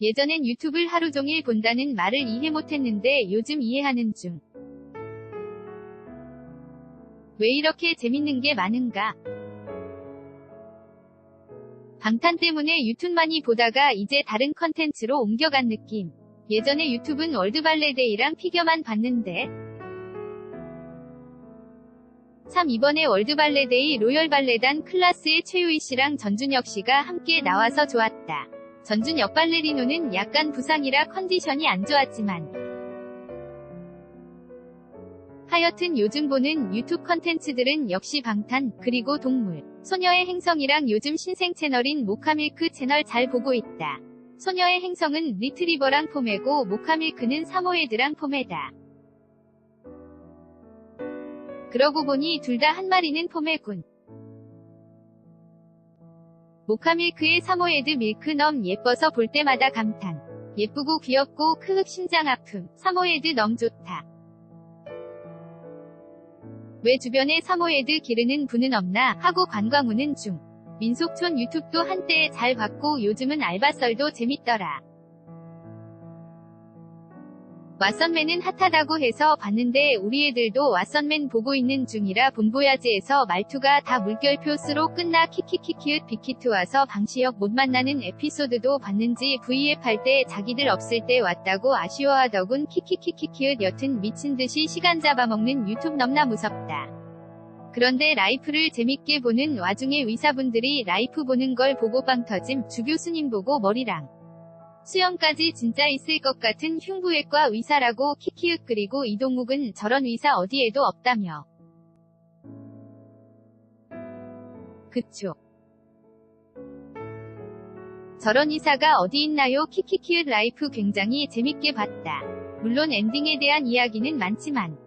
예전엔 유튜브를 하루 종일 본다는 말을 이해 못했는데 요즘 이해하는 중. 왜 이렇게 재밌는 게 많은가? 방탄 때문에 유튜브 많이 보다가 이제 다른 컨텐츠로 옮겨간 느낌. 예전에 유튜브는 월드발레데이랑 피겨만 봤는데 참 이번에 월드발레데이 로열발레단 클라스의 최유희 씨랑 전준혁 씨가 함께 나와서 좋았다. 전준혁 발레리노는 약간 부상이라 컨디션이 안 좋았지만 하여튼 요즘 보는 유튜브 컨텐츠들은 역시 방탄, 그리고 동물, 소녀의 행성이랑 요즘 신생 채널인 모카밀크 채널 잘 보고 있다. 소녀의 행성은 리트리버랑 포메고 모카밀크는 사모예드랑 포메다. 그러고 보니 둘 다 한 마리는 포메군. 모카밀크의 사모예드 밀크 넘 예뻐서 볼 때마다 감탄. 예쁘고 귀엽고 크흑 심장 아픔. 사모예드 넘 좋다. 왜 주변에 사모예드 기르는 분은 없나 하고 관광우는 중. 민속촌 유튜브도 한때 잘 봤고 요즘은 알바썰도 재밌더라. 왓선맨은 핫하다고 해서 봤는데 우리 애들도 왓선맨 보고 있는 중이라 본보야지에서 말투가 다 물결표 스로 끝나 키키키키읒 빅히트 와서 방시혁 못 만나는 에피소드도 봤는지 V앱 할때 자기들 없을 때 왔다고 아쉬워하더군. 키키키키키읒 여튼 미친듯이 시간 잡아먹는 유튜브 넘나 무섭다. 그런데 라이프를 재밌게 보는 와중에 의사분들이 라이프 보는 걸 보고 빵 터짐. 주 교수님 보고 머리랑 수영까지 진짜 있을 것 같은 흉부외과 의사라고 키키윽 그리고 이동욱은 저런 의사 어디에도 없다며. 그쵸. 저런 의사가 어디 있나요? 키키키윽 라이프 굉장히 재밌게 봤다. 물론 엔딩에 대한 이야기는 많지만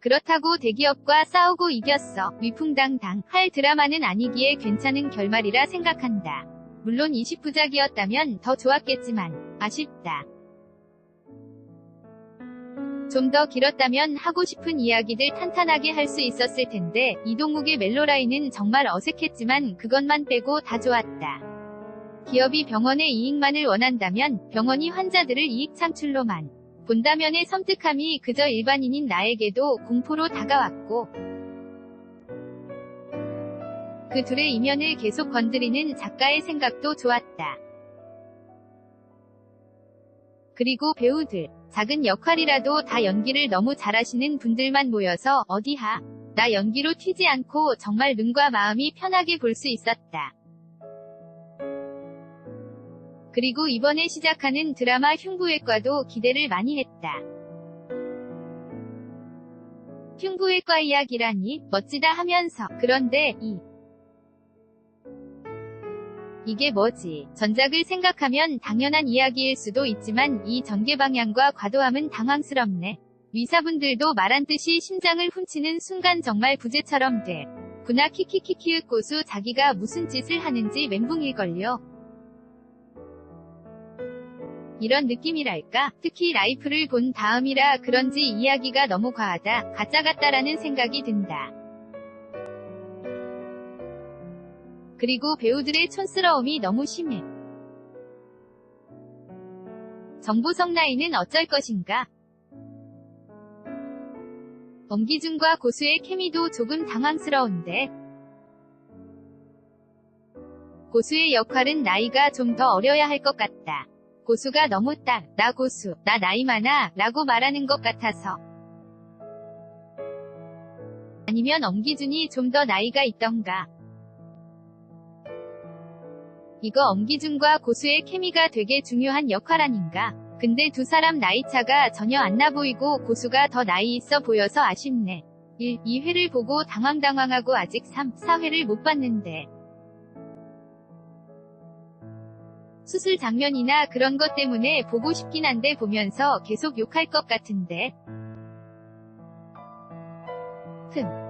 그렇다고 대기업과 싸우고 이겼어. 위풍당당 할 드라마는 아니기에 괜찮은 결말이라 생각한다. 물론 20부작이었다면 더 좋았겠지만 아쉽다. 좀 더 길었다면 하고 싶은 이야기들 탄탄하게 할 수 있었을 텐데 이동욱의 멜로라인은 정말 어색했지만 그것만 빼고 다 좋았다. 기업이 병원의 이익만을 원한다면 병원이 환자들을 이익 창출로만 본다면의 섬뜩함이 그저 일반인인 나에게도 공포로 다가왔고 그 둘의 이면을 계속 건드리는 작가의 생각도 좋았다. 그리고 배우들, 작은 역할이라도 다 연기를 너무 잘하시는 분들만 모여서 어디하, 나 연기로 튀지 않고 정말 눈과 마음이 편하게 볼 수 있었다. 그리고 이번에 시작하는 드라마 흉부외과도 기대를 많이 했다. 흉부외과 이야기라니 멋지다 하면서 그런데 이 이게 뭐지? 전작을 생각하면 당연한 이야기일 수도 있지만 이 전개 방향과 과도함은 당황스럽네. 의사분들도 말한 듯이 심장을 훔치는 순간 정말 부재처럼 돼. 구나 키키키키윽 고수 자기가 무슨 짓을 하는지 멘붕일걸요. 이런 느낌이랄까? 특히 라이프를 본 다음이라 그런지 이야기가 너무 과하다, 가짜 같다라는 생각이 든다. 그리고 배우들의 촌스러움이 너무 심해. 정보성 나이는 어쩔 것인가? 엄기준과 고수의 케미도 조금 당황스러운데. 고수의 역할은 나이가 좀 더 어려야 할 것 같다. 고수가 너무 딱, 나 고수, 나 나이 많아, 라고 말하는 것 같아서. 아니면 엄기준이 좀 더 나이가 있던가. 이거 엄기준과 고수의 케미가 되게 중요한 역할 아닌가? 근데 두 사람 나이차가 전혀 안 나 보이고 고수가 더 나이 있어 보여서 아쉽네. 1, 2회를 보고 당황당황하고 아직 3, 4회를 못 봤는데. 수술 장면이나 그런 것 때문에 보고 싶긴 한데 보면서 계속 욕할 것 같은데. 흠.